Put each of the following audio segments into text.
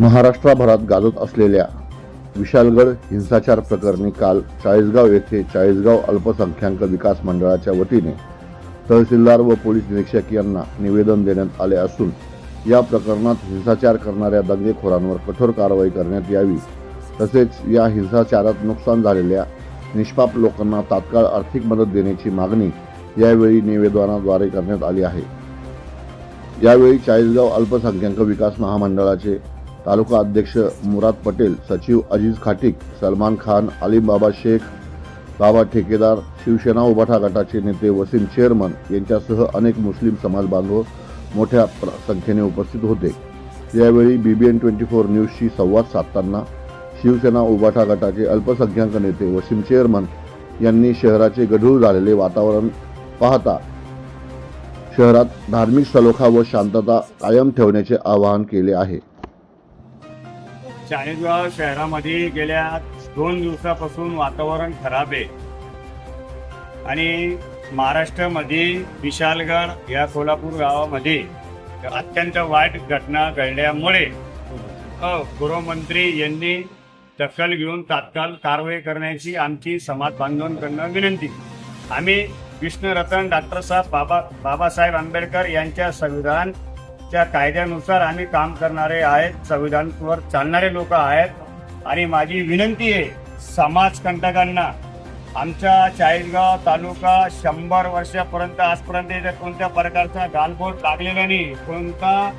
महाराष्ट्राभरात गाजत असलेल्या विशालगड हिंसाचार प्रकरणी काल चाळीसगाव येथे चाळीसगाव अल्पसंख्याक विकास मंडळाच्या वतीने तहसीलदार व पोलीस निरीक्षक यांना निवेदन देण्यात आले असून या प्रकरणात हिंसाचार करणाऱ्या दंगेखोरांवर कठोर कारवाई करण्यात यावी. तसेच या हिंसाचारात नुकसान झालेल्या निष्पाप लोकांना तात्काळ आर्थिक मदत देण्याची मागणी यावेळी निवेदनाद्वारे करण्यात आली आहे. यावेळी चाळीसगाव अल्पसंख्याक विकास महामंडळाचे तालुका अध्यक्ष मुराद पटेल सचिव अजीज खाटिक सलमान खान अलीम बाबा शेख बाबा ठेकेदार शिवसेना उभाठा गटाचे नेते वसीम चेअरमन यांच्यासह अनेक मुस्लिम समाज बांधव मोठ्या संख्येने उपस्थित होते. यावेळी बीबीएन ट्वेंटी फोर न्यूजशी संवाद साधताना शिवसेना उभाठा गटाचे अल्पसंख्याक नेते वसीम चेअरमन यांनी शहराचे गढूळ झालेले वातावरण पाहता शहरात धार्मिक सलोखा व शांतता कायम ठेवण्याचे आवाहन केले आहे. चाळीसगाव शहरामध्ये गेल्या दोन दिवसापासून वातावरण खराब आहे. आणि महाराष्ट्रामध्ये विशालगड या सोलापूर गावामध्ये अत्यंत वाईट घटना घडल्यामुळे अ, गृहमंत्री यांनी दखल घेऊन तात्काळ कारवाई करण्याची आमची समाज बांधवांकडनं विनंती. आम्ही विष्णुरतन डॉक्टर साहेब बाबा बाबासाहेब आंबेडकर यांच्या त्या कायद्यानुसार आम्ही काम करणारे आहेत संविधानवर चालणारे लोक आहेत. आणि माझी विनंती आहे समाजकंटकांना आमच्या चाळीसगाव तालुका शंभर वर्षापर्यंत आजपर्यंत इथे कोणत्या प्रकारचा गालबोट लागलेला नाही. कोणता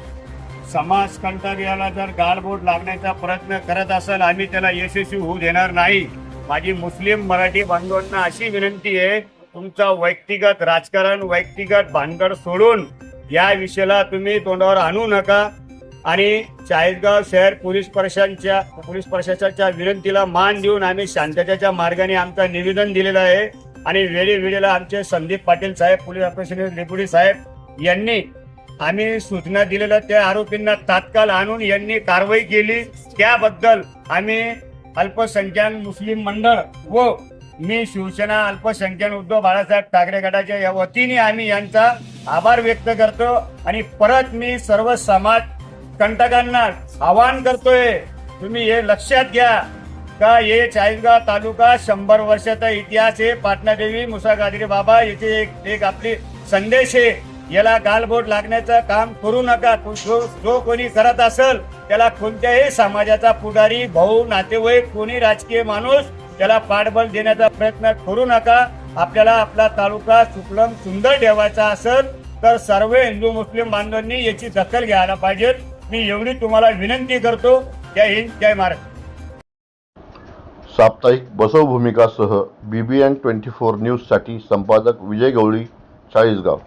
समाजकंटक याला जर गालबोट लागण्याचा प्रयत्न करत असेल आम्ही त्याला यशस्वी होऊ देणार नाही. माझी मुस्लिम मराठी बांधवांना अशी विनंती आहे तुमचा वैयक्तिगत राजकारण वैयक्तिगत भानगड सोडून या विषयाला तुम्ही तोंडावर आणू नका. आणि चाळीसगाव शहर पोलीस प्रशासनच्या पोलीस प्रशासनाच्या विनंतीला मान देऊन आम्ही शांततेच्या मार्गाने आमचं निवेदन दिलेलं आहे. आणि वेळी वेळेला आमचे संदीप पाटील साहेब पोलीस ऑपरेशन डेप्युटी साहेब यांनी आम्ही सूचना दिलेल्या त्या आरोपींना तात्काळ आणून यांनी कारवाई केली. त्याबद्दल आम्ही अल्पसंख्याक मुस्लिम मंडळ व मी शिवसेना अल्पसंख्याक उद्धव बाळासाहेब ठाकरे गटाच्या या वतीने आम्ही यांचा आभार व्यक्त करतो आणि परत मी सर्व समाज कंटकांना आवाहन करतोय तुम्ही हे लक्षात घ्या का हे चाळीसगाव तालुका शंभर वर्षाचा इतिहास आहे. पाटणादेवी मुसागादरी बाबा याचे एक एक आपली संदेश आहे. याला गालबोट लागण्याचं काम करू नका. जो जो कोणी करत असेल त्याला कोणत्याही समाजाचा पुढारी भाऊ नातेवाईक कोणी राजकीय माणूस त्याला पाठबळ देण्याचा प्रयत्न करू नका. आपल्याला आपला तालुका सुकलम सुंदर ठेवायचा असेल तर सर्व हिंदू मुस्लिम बांधवांनी याची दखल घ्यायला पाहिजे. मी एवढी तुम्हाला विनंती करतो. जय हिंद जय महाराष्ट्र साप्ताहिक बसव भूमिकासह बीबीएन ट्वेंटी फोर न्यूजसाठी संपादक विजय गवळी चाळीसगाव.